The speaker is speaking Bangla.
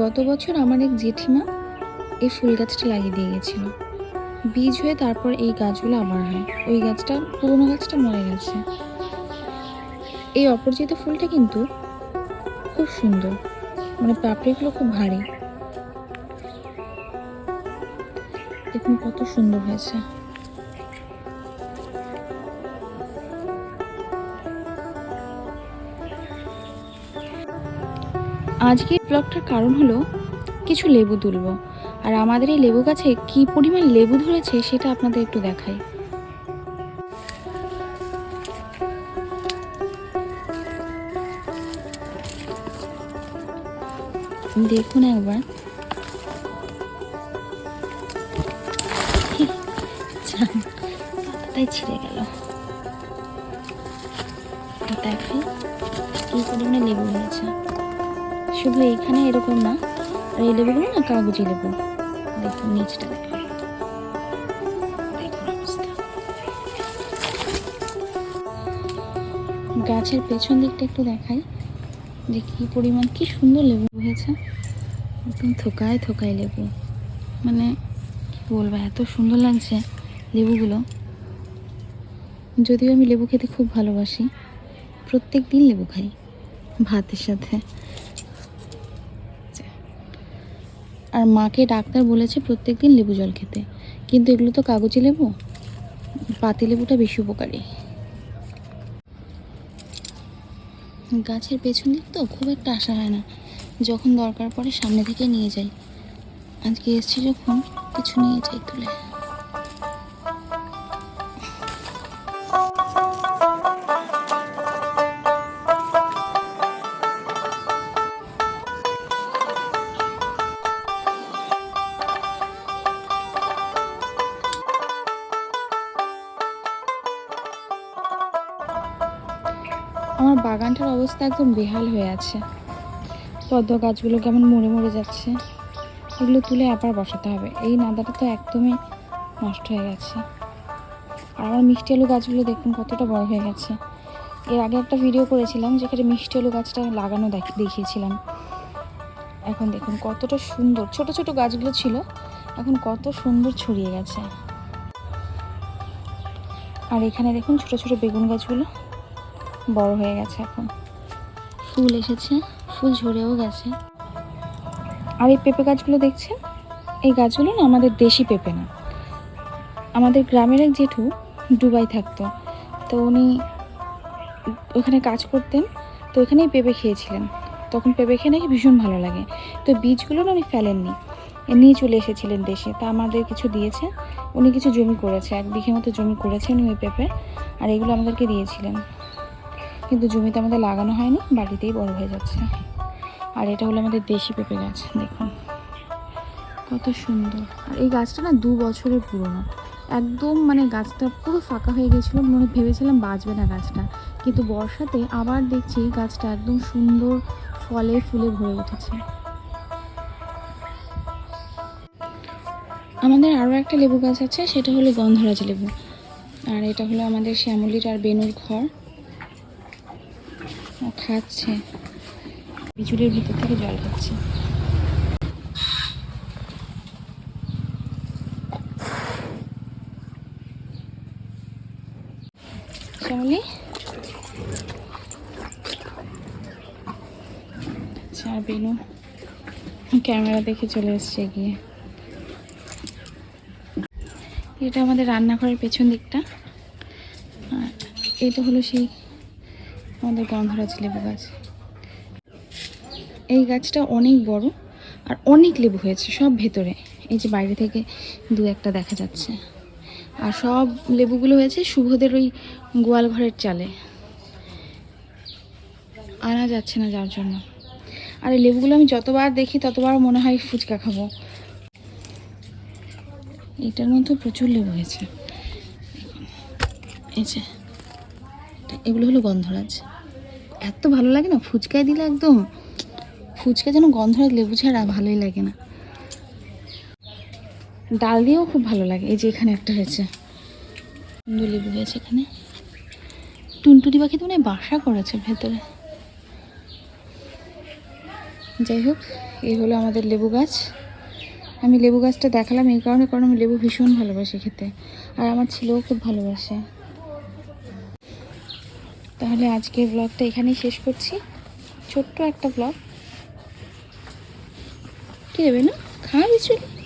গত বছর আমার এক জেঠিমা এই ফুল গাছটা লাগিয়ে দিয়ে গেছিল। বীজ হয়ে তারপর এই গাছগুলো আবার হয়। ওই গাছটা, পুরোনো গাছটা মরে গেছে। এই অপরিচিত ফুলটা কিন্তু খুব সুন্দর। মানে পাপড়িগুলো খুব ভারী। দেখুন কত সুন্দর হয়েছে। আজকের ব্লগটার কারণ হলো কিছু লেবু তুলব। আর আমাদের এই লেবু গাছে কি পরিমাণ লেবু ধরেছে সেটা আপনাদের একটু দেখাই। দেখুন একবার। পাতাটাই ছিঁড়ে গেল। দেখাই কি পরিমাণে লেবু হয়েছে শুধু এখানে এরকম না। আর এই লেবুগুলো না কাগজি লেবু। দেখুন, নিচটা। গাছের পেছন দিকটা একটু দেখাই। যে কি পরিমাণ, কি সুন্দর লেবু হয়েছে। একদম থোকায় থোকায় লেবু। মানে কি বলব, এত সুন্দর লাগছে লেবুগুলো। যদিও আমি লেবু খেতে খুব ভালোবাসি। প্রত্যেক দিন লেবু খাই ভাতের সাথে। আর মাকে ডাক্তার বলেছে প্রত্যেক দিন লেবু জল খেতে। কিন্তু এগুলো তো কাগজি লেবু? পাতি লেবুটা বেশি উপকারী। গাছের পেছন দিক তো খুব একটা আশা হয় না। যখন দরকার পড়ে সামনে থেকে নিয়ে যাই। আজকে এসছি যখন, কিছু নিয়ে যাই তুলে। আমার বাগানটার অবস্থা একদম বেহাল হয়ে আছে। পদ্ম গাছগুলো কেমন মরে মরে যাচ্ছে। এগুলো তুলে আবার বসাতে হবে। এই নাদাটা তো একদমই নষ্ট হয়ে গেছে। আর আমার মিষ্টি আলু গাছগুলো দেখুন কতটা বড় হয়ে গেছে। এর আগে একটা ভিডিও করেছিলাম যেখানে মিষ্টি আলু গাছটা লাগানো দেখ- দেখিয়েছিলাম। এখন দেখুন কতটা সুন্দর। ছোট ছোট গাছগুলো ছিল। এখন কত সুন্দর ছড়িয়ে গেছে। আর এখানে দেখুন ছোট ছোট বেগুন গাছগুলো। বড় হয়ে গেছে এখন। ফুল এসেছে ফুল ঝরেও গেছে। আর এই পেঁপে গাছগুলো দেখছেন? এই গাছগুলো না আমাদের দেশি পেঁপে না। আমাদের গ্রামের এক জেঠু ডুবাই থাকতো। তো উনি ওখানে কাজ করতেন তো ওখানেই পেঁপে খেয়েছিলেন। তখন পেঁপে খেয়ে নাকি ভীষণ ভালো লাগে। তো বীজগুলো না উনি ফেলেননি। এ নিয়ে চলে এসেছিলেন দেশে। তা আমাদের কিছু দিয়েছে। উনি কিছু জমি করেছে এক বিঘে মতো জমি করেছে উনি ওই পেঁপে। আর এগুলো আমাদেরকে দিয়েছিলেন। কিন্তু জমিতে আমাদের লাগানো হয়নি, বাড়িতেই বড় হয়ে যাচ্ছে। আর এটা হলো আমাদের দেশি পেঁপে গাছ, দেখুন। কত সুন্দর। আর এই গাছটা না দু বছরের পুরনো। একদম মানে গাছটা পুরো ফাঁকা হয়ে গেছিল, মনে ভেবেছিলাম বাঁচবে না গাছটা। কিন্তু বর্ষাতে আবার দেখছি গাছটা একদম সুন্দর ফলে ফুলে ভরে উঠেছে। আমাদের আরও একটা লেবু গাছ আছে, সেটা হলো গন্ধরাজ লেবু। আর এটা হলো আমাদের শ্যামলির আর বেনুর ঘর। খাচ্ছে। বিচুলির ভিতর থেকে জল খাচ্ছে। শ্যামলি আচ্ছা ক্যামেরা দেখে চলে এসছে গিয়ে এটা আমাদের রান্নাঘরের পেছন দিকটা। এটা হলো সেই আমাদের গন্ধরাজ লেবু গাছ। এই গাছটা অনেক বড় আর অনেক লেবু হয়েছে সব ভেতরে। এই যে বাইরে থেকে দু একটা দেখা যাচ্ছে। আর সব লেবুগুলো হয়েছে শুভদের ওই গোয়াল ঘরের চালে। আনা যাচ্ছে না যার জন্য। আর এই লেবুগুলো আমি যতবার দেখি ততবার মনে হয় ফুচকা খাব। এটার মধ্যে প্রচুর লেবু হয়েছে। এই যে, এগুলো হলো গন্ধরাজ। এত ভালো লাগে না, ফুচকায় দিলে একদম ফুচকা যেন গন্ধরাজ লেবু ছাড়া ভালোই লাগে না। ডাল দিয়েও খুব ভালো লাগে, এই যে এখানে একটা হয়েছে। সুন্দর লেবু গেছে এখানে। টুনটুনি পাখি তো মানে বাসা করেছে ভেতরে। যাই হোক, এই হলো আমাদের লেবু গাছ। আমি লেবু গাছটা দেখালাম, এই কারণে কারণ আমি লেবু ভীষণ ভালোবাসি খেতে। আর আমার ছেলেও খুব ভালোবাসে। তাহলে আজকের ব্লগটা এখানেই শেষ করছি। ছোট্ট একটা ব্লগ কে দেবে না খাওয়া চুলি